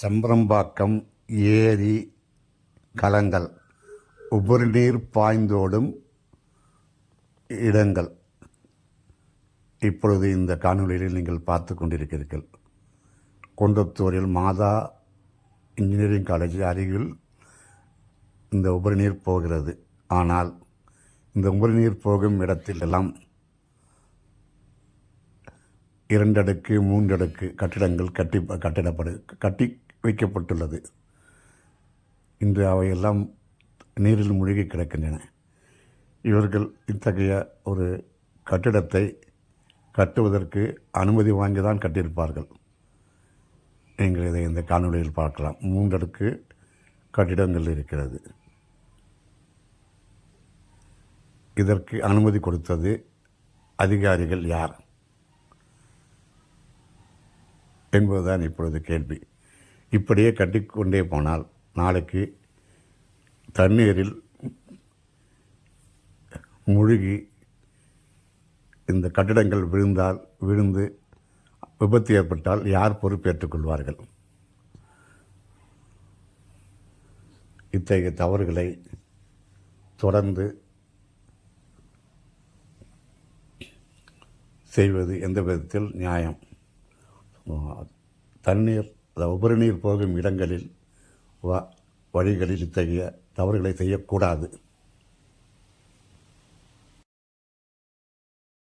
சம்பரம்பாக்கம் ஏரி கலங்கள். உபரி நீர் பாய்ந்தோடும் இடங்கள். இப்பொழுது இந்த காணொளியில் நீங்கள் பார்த்து கொண்டிருக்கிறீர்கள். கொண்டத்தூரில் மாதா இன்ஜினியரிங் காலேஜ் அருகில் இந்த உபரி நீர் போகிறது. ஆனால் இந்த உபரி நீர் போகும் இடத்தில் எல்லாம் இரண்டடுக்கு மூன்றடுக்கு கட்டிடங்கள் கட்டி கட்டிடப்படு கட்டி வைக்கப்பட்டுள்ளது. இன்று அவையெல்லாம் நீரில் மூழ்கி கிடக்கின்றன. இவர்கள் இத்தகைய ஒரு கட்டிடத்தை கட்டுவதற்கு அனுமதி வாங்கி தான் கட்டியிருப்பார்கள். நீங்கள் இதை இந்த காணொளியில் பார்க்கலாம். மூன்றடுக்கு கட்டிடங்கள் இருக்கிறது. இதற்கு அனுமதி கொடுத்தது அதிகாரிகள் யார்? என்பதுதான் இப்பொழுது கேள்வி. இப்படியே கட்டிக்கொண்டே போனால் நாளைக்கு தண்ணீரில் முழுகி இந்த கட்டிடங்கள் விழுந்தால் விழுந்து விபத்து ஏற்பட்டால் யார் பொறுப்பேற்றுக்கொள்வார்கள் இத்தகைய தவறுகளை தொடர்ந்து செய்வது எந்த விதத்தில் நியாயம்? தண்ணீர் அதாவது உபரி நீர் போகும் இடங்களில் வ வழிகளில் இத்தகைய தவறுகளை செய்யக்கூடாது.